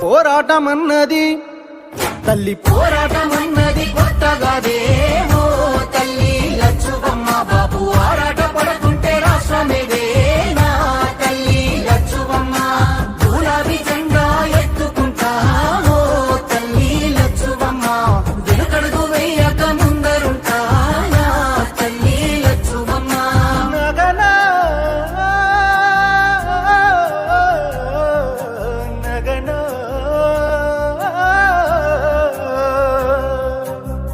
పోరాటమన్నది తల్లి పోరాటమన్నది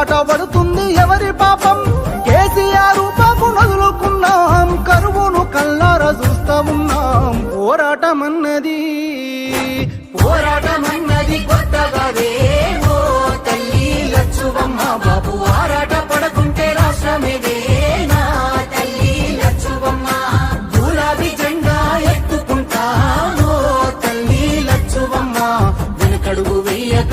తండ్లాట పడుతుంది ఎవరి పాపం? కేసీఆర్ పాపం నదులుకున్నాం కరువును కల్లారా చూస్తా ఉన్నాం. పోరాటం అన్నది పోరాటం తల్లి లచ్చువమ్మ బాబు. ఆరాట పడకుంటే రాష్ట్రమేదే నా తల్లి లచ్చువమ్మ? గులాబీ జెండా ఎత్తుకుంటాను తల్లి లచ్చువమ్మ? వెనకడుగు వేయక